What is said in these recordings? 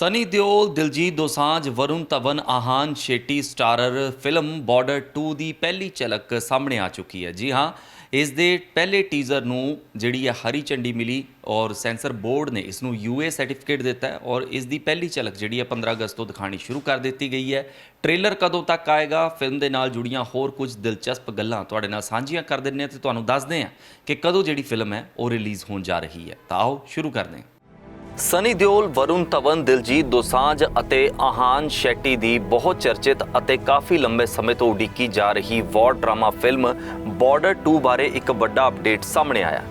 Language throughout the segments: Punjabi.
Sunny Deol Diljit Dosanjh Varun Dhawan Ahan Shetty starrer film Border 2 ਦੀ ਪਹਿਲੀ ਝਲਕ ਸਾਹਮਣੇ ਆ ਚੁੱਕੀ ਹੈ ਜੀ ਹਾਂ ਇਸ ਦੇ ਪਹਿਲੇ ਟੀਜ਼ਰ ਨੂੰ ਜਿਹੜੀ ਹੈ ਹਰੀ ਚੰਡੀ ਮਿਲੀ ਔਰ ਸੈਂਸਰ ਬੋਰਡ ਨੇ ਇਸ ਨੂੰ ਯੂਏ ਸਰਟੀਫਿਕੇਟ ਦਿੱਤਾ ਔਰ ਇਸ ਦੀ ਪਹਿਲੀ ਝਲਕ ਜਿਹੜੀ ਹੈ 15 ਅਗਸਤ ਤੋਂ ਦਿਖਾਣੀ ਸ਼ੁਰੂ ਕਰ ਦਿੱਤੀ ਗਈ ਹੈ ਟ੍ਰੇਲਰ ਕਦੋਂ ਤੱਕ ਆਏਗਾ ਫਿਲਮ ਦੇ ਨਾਲ ਜੁੜੀਆਂ ਹੋਰ ਕੁਝ ਦਿਲਚਸਪ ਗੱਲਾਂ ਤੁਹਾਡੇ ਨਾਲ ਸਾਂਝੀਆਂ ਕਰ ਦਿੰਦੇ ਹਾਂ ਤੇ ਤੁਹਾਨੂੰ ਦੱਸਦੇ ਹਾਂ ਕਿ ਕਦੋਂ ਜਿਹੜੀ ਫਿਲਮ ਹੈ ਉਹ ਰਿਲੀਜ਼ ਹੋਣ ਜਾ ਰਹੀ ਹੈ ਤਾਂ ਆਓ ਸ਼ੁਰੂ ਕਰਦੇ ਹਾਂ ਸਨੀ ਦਿਓਲ, ਵਰੁਣ ਧਵਨ, ਦਿਲਜੀਤ ਦੋਸਾਂਝ ਅਤੇ ਆਹਾਨ ਸ਼ੈਟੀ ਦੀ ਬਹੁਤ ਚਰਚਿਤ ਅਤੇ ਕਾਫੀ ਲੰਬੇ ਸਮੇਂ ਤੋਂ ਉਡੀਕੀ ਜਾ ਰਹੀ ਵਾਰ ਡਰਾਮਾ ਫਿਲਮ ਬਾਰਡਰ 2 ਬਾਰੇ ਇੱਕ ਵੱਡਾ ਅਪਡੇਟ ਸਾਹਮਣੇ ਆਇਆ।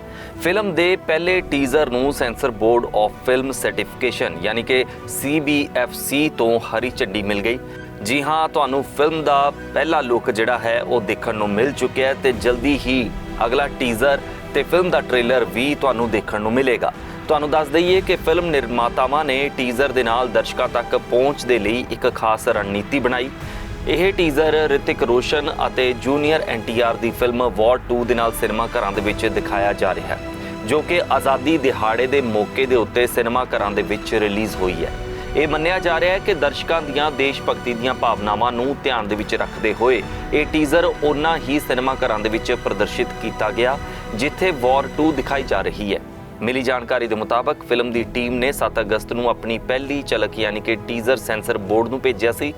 ਫਿਲਮ ਦੇ ਪਹਿਲੇ ਟੀਜ਼ਰ ਨੂੰ censor board of film certification ਯਾਨੀ ਕਿ CBFC ਤੋਂ ਹਰੀ ਝੰਡੀ ਮਿਲ ਗਈ। ਜੀ ਹਾਂ, ਤੁਹਾਨੂੰ ਫਿਲਮ ਦਾ ਪਹਿਲਾ ਲੁੱਕ ਜਿਹੜਾ ਹੈ ਉਹ ਦੇਖਣ ਨੂੰ ਮਿਲ ਚੁੱਕਿਆ ਹੈ ਤੇ ਜਲਦੀ ਹੀ ਅਗਲਾ ਟੀਜ਼ਰ ਤੇ ਫਿਲਮ ਦਾ ਟ੍ਰੇਲਰ ਵੀ ਤੁਹਾਨੂੰ ਦੇਖਣ ਨੂੰ ਮਿਲੇਗਾ। ਤੁਹਾਨੂੰ ਦੱਸ ਦਈਏ ਕਿ ਫਿਲਮ ਨਿਰਮਾਤਾਵਾਂ ਨੇ ਟੀਜ਼ਰ ਦੇ ਨਾਲ ਦਰਸ਼ਕਾਂ ਤੱਕ ਪਹੁੰਚ ਦੇ ਲਈ ਇੱਕ ਖਾਸ ਰਣਨੀਤੀ ਬਣਾਈ। ਇਹ ਟੀਜ਼ਰ ਰਿਤਿਕ ਰੋਸ਼ਨ ਅਤੇ ਜੂਨੀਅਰ ਐਨਟੀਆਰ ਦੀ ਫਿਲਮ ਵਾਰ 2 ਦੇ ਨਾਲ ਸਿਨੇਮਾ ਘਰਾਂ ਦੇ ਵਿੱਚ ਦਿਖਾਇਆ ਜਾ ਰਿਹਾ ਹੈ, ਜੋ ਕਿ ਆਜ਼ਾਦੀ ਦਿਹਾੜੇ ਦੇ ਮੌਕੇ ਦੇ ਉੱਤੇ ਸਿਨੇਮਾ ਘਰਾਂ ਦੇ ਵਿੱਚ ਰਿਲੀਜ਼ ਹੋਈ ਹੈ। ਇਹ ਮੰਨਿਆ ਜਾ ਰਿਹਾ ਹੈ ਕਿ ਦਰਸ਼ਕਾਂ ਦੀਆਂ ਦੇਸ਼ ਭਗਤੀ ਦੀਆਂ ਭਾਵਨਾਵਾਂ ਨੂੰ ਧਿਆਨ ਦੇ ਵਿੱਚ ਰੱਖਦੇ ਹੋਏ ਇਹ ਟੀਜ਼ਰ ਉਹਨਾਂ ਹੀ ਸਿਨੇਮਾ ਘਰਾਂ ਦੇ ਵਿੱਚ ਪ੍ਰਦਰਸ਼ਿਤ ਕੀਤਾ ਗਿਆ, ਜਿੱਥੇ ਵਾਰ 2 ਦਿਖਾਈ ਜਾ ਰਹੀ ਹੈ। ਮਿਲੀ ਜਾਣਕਾਰੀ ਦੇ ਮੁਤਾਬਕ ਫਿਲਮ ਦੀ ਟੀਮ ਨੇ 7 ਅਗਸਤ ਨੂੰ ਆਪਣੀ ਪਹਿਲੀ ਝਲਕ ਯਾਨੀ ਕਿ ਟੀਜ਼ਰ ਸੈਂਸਰ ਬੋਰਡ ਨੂੰ ਭੇਜਿਆ ਸੀ,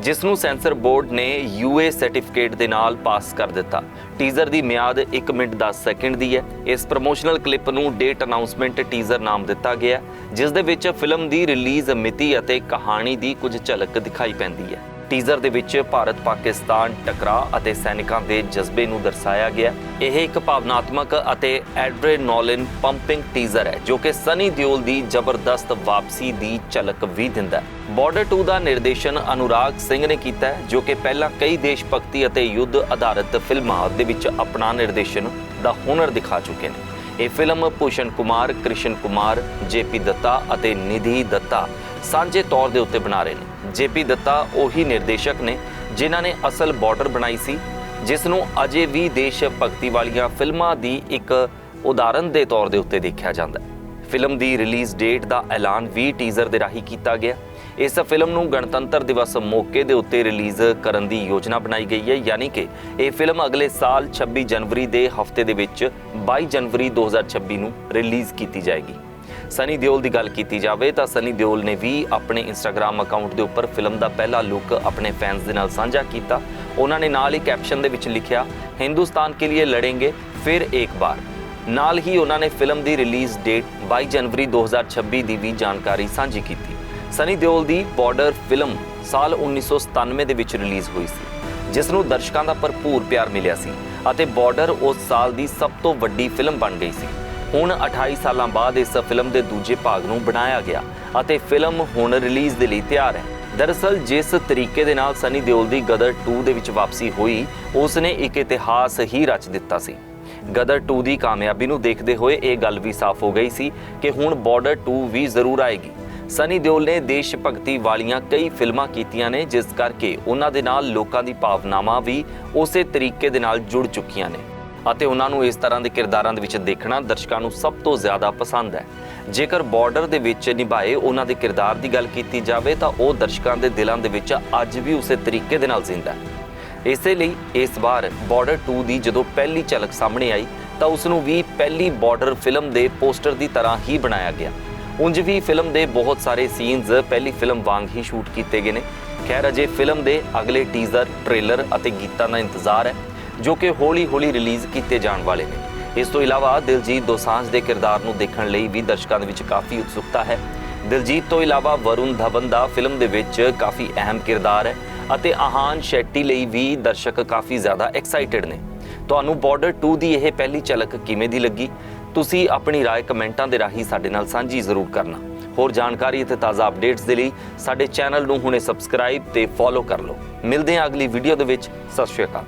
ਜਿਸ ਨੂੰ ਸੈਂਸਰ ਬੋਰਡ ਨੇ ਯੂਏ ਸਰਟੀਫਿਕੇਟ ਦੇ ਨਾਲ ਪਾਸ ਕਰ ਦਿੱਤਾ। ਟੀਜ਼ਰ ਦੀ ਮਿਆਦ 1 ਮਿੰਟ 10 ਸੈਕਿੰਡ ਦੀ ਹੈ। ਇਸ ਪ੍ਰੋਮੋਸ਼ਨਲ ਕਲਿੱਪ ਨੂੰ ਡੇਟ ਅਨਾਉਂਸਮੈਂਟ ਟੀਜ਼ਰ ਨਾਮ ਦਿੱਤਾ ਗਿਆ, ਜਿਸ ਦੇ ਵਿੱਚ ਫਿਲਮ ਦੀ ਰਿਲੀਜ਼ ਮਿਤੀ ਅਤੇ ਕਹਾਣੀ ਦੀ ਕੁਝ ਝਲਕ ਦਿਖਾਈ ਪੈਂਦੀ ਹੈ। ਟੀਜ਼ਰ ਦੇ ਵਿੱਚ ਭਾਰਤ, ਪਾਕਿਸਤਾਨ ਟਕਰਾਅ ਅਤੇ ਸੈਨਿਕਾਂ ਦੇ ਜਜ਼ਬੇ ਨੂੰ ਦਰਸਾਇਆ ਗਿਆ। ਇਹ ਇੱਕ ਭਾਵਨਾਤਮਕ ਅਤੇ ਐਡਰੇਨਾਲਿਨ ਪੰਪਿੰਗ ਟੀਜ਼ਰ ਹੈ, ਜੋ ਕਿ ਸਨੀ ਦਿਓਲ ਦੀ ਜ਼ਬਰਦਸਤ ਵਾਪਸੀ ਦੀ ਝਲਕ ਵੀ ਦਿੰਦਾ ਹੈ। ਬਾਰਡਰ 2 ਦਾ ਨਿਰਦੇਸ਼ਨ ਅਨੁਰਾਗ ਸਿੰਘ ਨੇ ਕੀਤਾ ਹੈ, ਜੋ ਕਿ ਪਹਿਲਾਂ ਕਈ ਦੇਸ਼ ਭਗਤੀ ਅਤੇ ਯੁੱਧ ਆਧਾਰਿਤ ਫਿਲਮਾਂ ਦੇ ਵਿੱਚ ਆਪਣਾ ਨਿਰਦੇਸ਼ਨ ਦਾ ਹੁਨਰ ਦਿਖਾ ਚੁੱਕੇ ਨੇ। ਇਹ film Bhushan Kumar, Krishan Kumar, J P Dutta ਅਤੇ ਨਿਧੀ ਦੱਤਾ ਸਾਂਝੇ ਤੌਰ ਦੇ ਉੱਤੇ ਬਣਾ ਰਹੇ ਨੇ। ਜੇਪੀ ਦੱਤਾ ਉਹੀ ਨਿਰਦੇਸ਼ਕ ਨੇ, ਜਿਨ੍ਹਾਂ ਨੇ ਅਸਲ ਬਾਰਡਰ ਬਣਾਈ ਸੀ, ਜਿਸ ਨੂੰ ਅਜੇ ਵੀ ਦੇਸ਼ ਭਗਤੀ ਵਾਲੀਆਂ ਫਿਲਮਾਂ ਦੀ ਇੱਕ ਉਦਾਹਰਨ ਦੇ ਤੌਰ ਦੇ ਉੱਤੇ ਦੇਖਿਆ ਜਾਂਦਾ ਹੈ। ਫਿਲਮ ਦੀ ਰਿਲੀਜ਼ ਡੇਟ ਦਾ ਐਲਾਨ ਵੀ ਟੀਜ਼ਰ ਦੇ ਰਾਹੀਂ ਕੀਤਾ ਗਿਆ। ਇਸ ਫਿਲਮ ਨੂੰ ਗਣਤੰਤਰ ਦਿਵਸ ਮੌਕੇ ਦੇ ਉੱਤੇ ਰਿਲੀਜ਼ ਕਰਨ ਦੀ ਯੋਜਨਾ ਬਣਾਈ ਗਈ ਹੈ, ਯਾਨੀ ਕਿ ਇਹ ਫਿਲਮ ਅਗਲੇ ਸਾਲ 26 ਜਨਵਰੀ ਦੇ ਹਫ਼ਤੇ ਦੇ ਵਿੱਚ 22 ਜਨਵਰੀ 2026 ਨੂੰ ਰਿਲੀਜ਼ ਕੀਤੀ ਜਾਏਗੀ। ਸਨੀ ਦਿਓਲ ਦੀ ਗੱਲ ਕੀਤੀ ਜਾਵੇ ਤਾਂ ਸਨੀ ਦਿਓਲ ਨੇ ਵੀ ਆਪਣੇ ਇੰਸਟਾਗ੍ਰam ਅਕਾਊਂਟ ਦੇ ਉੱਪਰ ਫਿਲਮ ਦਾ ਪਹਿਲਾ ਲੁੱਕ ਆਪਣੇ ਫੈਨਸ ਦੇ ਨਾਲ ਸਾਂਝਾ ਕੀਤਾ। ਉਹਨਾਂ ਨੇ ਨਾਲ ਹੀ ਕੈਪਸ਼ਨ ਦੇ ਵਿੱਚ ਲਿਖਿਆ, ਹਿੰਦੁਸਤਾਨ ਕੇ ਲਈ ਲੜेंगे ਫਿਰ ਇੱਕ ਵਾਰ ਨਾਲ ਹੀ ਉਹਨਾਂ ਨੇ ਫਿਲਮ ਦੀ ਰਿਲੀਜ਼ ਡੇਟ 22 ਜਨਵਰੀ 2026 ਦੀ ਵੀ ਜਾਣਕਾਰੀ ਸਾਂਝੀ ਕੀਤੀ। ਸਨੀ ਦਿਓਲ ਦੀ ਬਾਰਡਰ ਫਿਲਮ ਸਾਲ 1997 ਦੇ ਵਿੱਚ ਰਿਲੀਜ਼ ਹੋਈ ਸੀ, ਜਿਸ ਨੂੰ ਦਰਸ਼ਕਾਂ ਦਾ ਭਰਪੂਰ ਪਿਆਰ ਮਿਲਿਆ ਸੀ ਅਤੇ ਬਾਰਡਰ ਉਸ ਸਾਲ ਦੀ ਸਭ ਤੋਂ ਵੱਡੀ ਫਿਲਮ ਬਣ ਗਈ ਸੀ। ਹੁਣ 28 ਸਾਲਾਂ ਬਾਅਦ ਇਸ ਫਿਲਮ ਦੇ ਦੂਜੇ ਭਾਗ ਨੂੰ ਬਣਾਇਆ ਗਿਆ ਅਤੇ ਫਿਲਮ ਹੁਣ ਰਿਲੀਜ਼ ਦੇ ਲਈ ਤਿਆਰ ਹੈ। ਦਰਅਸਲ, ਜਿਸ ਤਰੀਕੇ ਦੇ ਨਾਲ ਸਨੀ ਦਿਓਲ ਦੀ ਗਦਰ 2 ਦੇ ਵਿੱਚ ਵਾਪਸੀ ਹੋਈ ਉਸ ਨੇ ਇੱਕ ਇਤਿਹਾਸ ਹੀ ਰਚ ਦਿੱਤਾ ਸੀ। ਗਦਰ 2 ਦੀ ਕਾਮਯਾਬੀ ਨੂੰ ਦੇਖਦੇ ਹੋਏ ਇਹ ਗੱਲ ਵੀ ਸਾਫ਼ ਹੋ ਗਈ ਸੀ ਕਿ ਹੁਣ ਬਾਰਡਰ 2 ਵੀ ਜ਼ਰੂਰ ਆਏਗੀ। ਸਨੀ ਦਿਓਲ ਨੇ ਦੇਸ਼ ਭਗਤੀ ਵਾਲੀਆਂ ਕਈ ਫਿਲਮਾਂ ਕੀਤੀਆਂ ਨੇ, ਜਿਸ ਕਰਕੇ ਉਹਨਾਂ ਦੇ ਨਾਲ ਲੋਕਾਂ ਦੀ ਭਾਵਨਾਵਾਂ ਵੀ ਉਸੇ ਤਰੀਕੇ ਦੇ ਨਾਲ ਜੁੜ ਚੁੱਕੀਆਂ ਨੇ। ਅਤੇ ਉਹਨਾਂ ਨੂੰ ਇਸ ਤਰ੍ਹਾਂ ਦੇ ਕਿਰਦਾਰਾਂ ਦੇ ਵਿੱਚ ਦੇਖਣਾ ਦਰਸ਼ਕਾਂ ਨੂੰ ਸਭ ਤੋਂ ਜ਼ਿਆਦਾ ਪਸੰਦ ਹੈ। ਜੇਕਰ ਬਾਰਡਰ ਦੇ ਵਿੱਚ ਨਿਭਾਏ ਉਹਨਾਂ ਦੇ ਕਿਰਦਾਰ ਦੀ ਗੱਲ ਕੀਤੀ ਜਾਵੇ ਤਾਂ ਉਹ ਦਰਸ਼ਕਾਂ ਦੇ ਦਿਲਾਂ ਦੇ ਵਿੱਚ ਅੱਜ ਵੀ ਉਸੇ ਤਰੀਕੇ ਦੇ ਨਾਲ ਜ਼ਿੰਦਾ ਹੈ। ਇਸੇ ਲਈ ਇਸ ਵਾਰ ਬਾਰਡਰ 2 ਦੀ ਜਦੋਂ ਪਹਿਲੀ ਝਲਕ ਸਾਹਮਣੇ ਆਈ ਤਾਂ ਉਸ ਨੂੰ ਵੀ ਪਹਿਲੀ ਬਾਰਡਰ ਫਿਲਮ ਦੇ ਪੋਸਟਰ ਦੀ ਤਰ੍ਹਾਂ ਹੀ ਬਣਾਇਆ ਗਿਆ। ਉਂਝ ਵੀ ਫਿਲਮ ਦੇ ਬਹੁਤ ਸਾਰੇ ਸੀਨਸ ਪਹਿਲੀ ਫਿਲਮ ਵਾਂਗ ਹੀ ਸ਼ੂਟ ਕੀਤੇ ਗਏ ਨੇ। ਖੈਰ, ਅਜੇ ਫਿਲਮ ਦੇ ਅਗਲੇ ਟੀਜ਼ਰ ਟ੍ਰੇਲਰ ਅਤੇ ਗੀਤਾਂ ਦਾ ਇੰਤਜ਼ਾਰ ਹੈ। ਜੋ ਕਿ ਹੌਲੀ-ਹੌਲੀ ਰਿਲੀਜ਼ ਕੀਤੇ ਜਾਣ ਵਾਲੇ ਨੇ ਇਸ ਤੋਂ ਇਲਾਵਾ ਦਿਲਜੀਤ ਦੋਸਾਂਝ ਦੇ ਕਿਰਦਾਰ ਨੂੰ ਦੇਖਣ ਲਈ ਵੀ ਦਰਸ਼ਕਾਂ ਦੇ ਵਿੱਚ ਕਾਫੀ ਉਤਸੁਕਤਾ ਹੈ ਦਿਲਜੀਤ ਤੋਂ ਇਲਾਵਾ ਵਰੁਣ ਧਵਨ ਦਾ ਫਿਲਮ ਦੇ ਵਿੱਚ ਕਾਫੀ ਅਹਿਮ ਕਿਰਦਾਰ ਹੈ ਅਤੇ ਆਹਾਨ ਸ਼ੈਟੀ ਲਈ ਵੀ ਦਰਸ਼ਕ ਕਾਫੀ ਜ਼ਿਆਦਾ ਐਕਸਾਈਟਿਡ ਨੇ ਤੁਹਾਨੂੰ ਬਾਰਡਰ 2 ਦੀ ਇਹ ਪਹਿਲੀ ਝਲਕ ਕਿਵੇਂ ਦੀ ਲੱਗੀ ਤੁਸੀਂ ਆਪਣੀ رائے ਕਮੈਂਟਾਂ ਦੇ ਰਾਹੀਂ ਸਾਡੇ ਨਾਲ ਸਾਂਝੀ ਜ਼ਰੂਰ ਕਰਨਾ ਹੋਰ ਜਾਣਕਾਰੀ ਅਤੇ ਤਾਜ਼ਾ ਅਪਡੇਟਸ ਦੇ ਲਈ ਸਾਡੇ ਚੈਨਲ ਨੂੰ ਹੁਣੇ ਸਬਸਕ੍ਰਾਈਬ ਤੇ ਫੋਲੋ ਕਰ ਲਓ ਮਿਲਦੇ ਹਾਂ ਅਗਲੀ ਵੀਡੀਓ ਦੇ ਵਿੱਚ ਸਤਿ ਸ਼੍ਰੀ ਅਕਾਲ